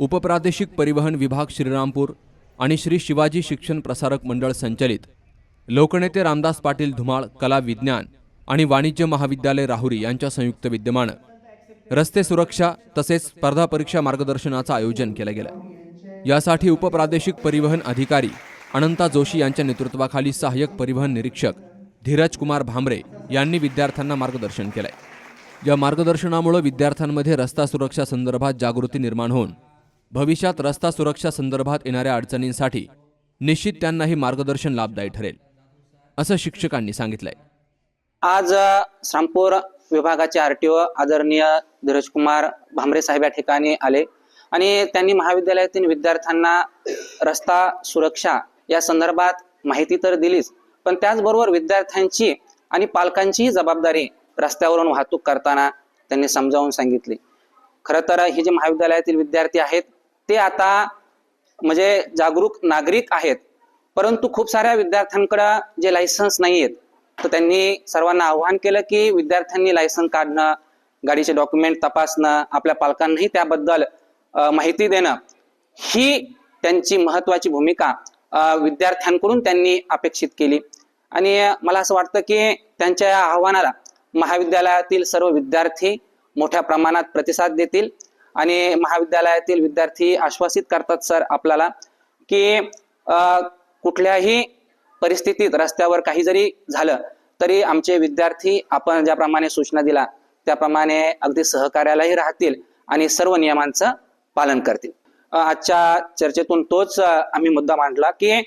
उपप्रादेशिक परिवहन विभाग श्रीरामपूर आणि श्री शिवाजी शिक्षण प्रसारक मंडळ संचलित. लोकनेते रामदास पाटील धुमाळ कला विज्ञान आणि वाणिज्य महाविद्यालय राहुरी यांच्या संयुक्त विद्यमानं. रस्ते सुरक्षा तसेच स्पर्धा परीक्षा मार्गदर्शनाचं आयोजन केलं गेलं. यासाठी उपप्रादेशिक परिवहन अधिकारी अनंता जोशी यांच्या नेतृत्वाखाली सहाय्यक परिवहन निरीक्षक धीरज कुमार भांबरे यांनी विद्यार्थ्यांना मार्गदर्शन केलंय. या मार्गदर्शनामुळे विद्यार्थ्यांमध्ये रस्ता सुरक्षा संदर्भात जागृती निर्माण होऊन भविष्यात रस्ता सुरक्षा संदर्भात येणाऱ्या अडचणींसाठी निश्चित त्यांना हे मार्गदर्शन लाभदायी ठरेल असं शिक्षकांनी सांगितलंय. आज श्रामपूर विभागाचे आर टी ओ आदरणीय धीरजकुमार भांबरे साहेब या ठिकाणी आले आणि त्यांनी महाविद्यालयातील विद्यार्थ्यांना रस्ता सुरक्षा या संदर्भात माहिती तर दिलीच पण त्याचबरोबर विद्यार्थ्यांची आणि पालकांचीही जबाबदारी रस्त्यावरून वाहतूक करताना त्यांनी समजावून सांगितली. खरं तर हे जे महाविद्यालयातील विद्यार्थी आहेत ते आता म्हणजे जागरूक नागरिक आहेत. परंतु खूप साऱ्या विद्यार्थ्यांकडं जे लायसन्स नाही आहेत तर त्यांनी सर्वांना आव्हान केलं की विद्यार्थ्यांनी लायसन्स काढणं गाडीचे डॉक्युमेंट तपासणं आपल्या पालकांनाही त्याबद्दल माहिती देणं ही त्यांची महत्वाची भूमिका विद्यार्थ्यांकडून त्यांनी अपेक्षित केली. आणि मला असं वाटतं की त्यांच्या या आव्हानाला महाविद्यालयातील सर्व विद्यार्थी मोठ्या प्रमाणात प्रतिसाद देतील. आणि महाविद्यालयातील विद्यार्थी आश्वासित करतात सर आपल्याला की कुठल्याही परिस्थितीत रस्त्यावर काही जरी झालं तरी आमचे विद्यार्थी आपण ज्याप्रमाणे सूचना दिला त्याप्रमाणे अगदी सहकार्यालाही राहतील आणि सर्व नियमांचं पालन करतील. आजच्या चर्चेतून तोच आम्ही मुद्दा मांडला की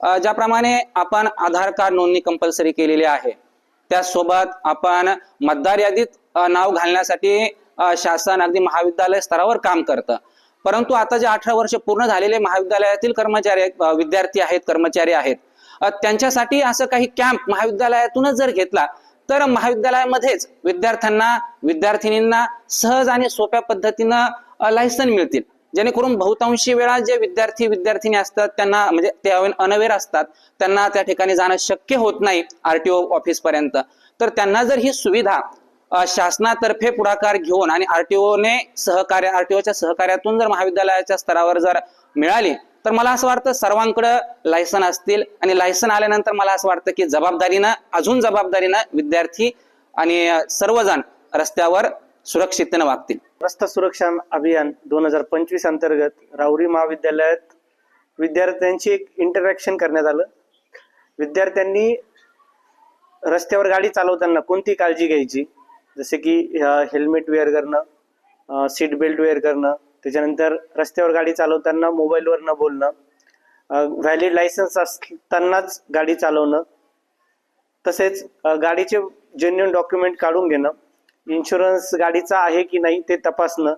ज्याप्रमाणे आपण आधार कार्ड नोंदणी कंपल्सरी केलेली आहे त्यासोबत आपण मतदार यादीत नाव घालण्यासाठी शासन अगदी महाविद्यालय स्तरावर काम करतं. परंतु आता जे अठरा वर्ष पूर्ण झालेले महाविद्यालयातील कर्मचारी आहेत, विद्यार्थी आहेत कर्मचारी आहेत त्यांच्यासाठी असं काही कॅम्प महाविद्यालयातूनच जर घेतला तर महाविद्यालयामध्येच विद्यार्थ्यांना विद्यार्थिनींना सहज आणि सोप्या पद्धतीनं लायसन मिळतील. जेणेकरून बहुतांशी वेळा जे विद्यार्थी विद्यार्थिनी असतात त्यांना म्हणजे ते अनवेर असतात त्यांना त्या ठिकाणी जाणं शक्य होत नाही आरटीओ ऑफिस पर्यंत तर त्यांना जर ही सुविधा शासनातर्फे पुढाकार घेऊन आणि आरटीओने सहकार्य आरटीओच्या सहकार्यातून जर महाविद्यालयाच्या स्तरावर जर मिळाली तर मला असं वाटतं सर्वांकडे लायसन असतील आणि लायसन आल्यानंतर मला असं वाटतं की जबाबदारीनं अजून जबाबदारीनं विद्यार्थी आणि सर्वजण रस्त्यावर सुरक्षिततेनं वागतील. रस्ता सुरक्षा अभियान दोन हजार पंचवीस अंतर्गत राऊरी महाविद्यालयात विद्यार्थ्यांची एक इंटरॅक्शन करण्यात आलं. विद्यार्थ्यांनी रस्त्यावर गाडी चालवताना कोणती काळजी घ्यायची? जसे की हेल्मेट वेअर करणं सीट बेल्ट वेअर करणं त्याच्यानंतर रस्त्यावर गाडी चालवताना मोबाईलवर न बोलणं व्हॅलिड लायसन्स असतानाच गाडी चालवणं तसेच गाडीचे जेन्युन डॉक्युमेंट काढून घेणं इन्शुरन्स गाडीचा आहे की नाही ते तपासणं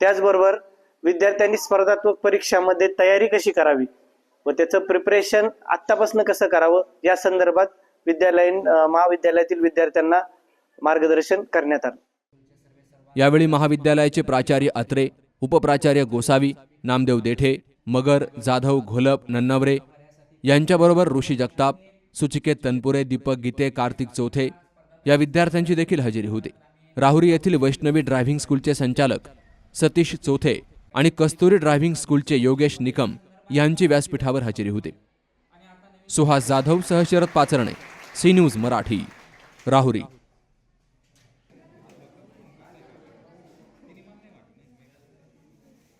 त्याचबरोबर विद्यार्थ्यांनी स्पर्धात्मक परीक्षामध्ये तयारी कशी करावी व त्याचं प्रिपरेशन आत्तापासून कसं करावं या संदर्भात विद्यालयीन महाविद्यालयातील विद्यार्थ्यांना मार्गदर्शन करण्यात आलं. यावेळी महाविद्यालयाचे प्राचार्य अत्रे उपप्राचार्य गोसावी नामदेव देठे मगर जाधव घोलप नन्नवरे यांच्याबरोबर ऋषी जगताप सुचिकेत तनपुरे दीपक गीते कार्तिक चौथे या विद्यार्थ्यांची देखील हजेरी होती. राहुरी येथील वैष्णवी ड्रायव्हिंग स्कूलचे संचालक सतीश चौथे आणि कस्तुरी ड्रायव्हिंग स्कूलचे योगेश निकम यांची व्यासपीठावर हजेरी होती. सुहास जाधव सह शरद पाचरणे सी न्यूज मराठी राहुरी.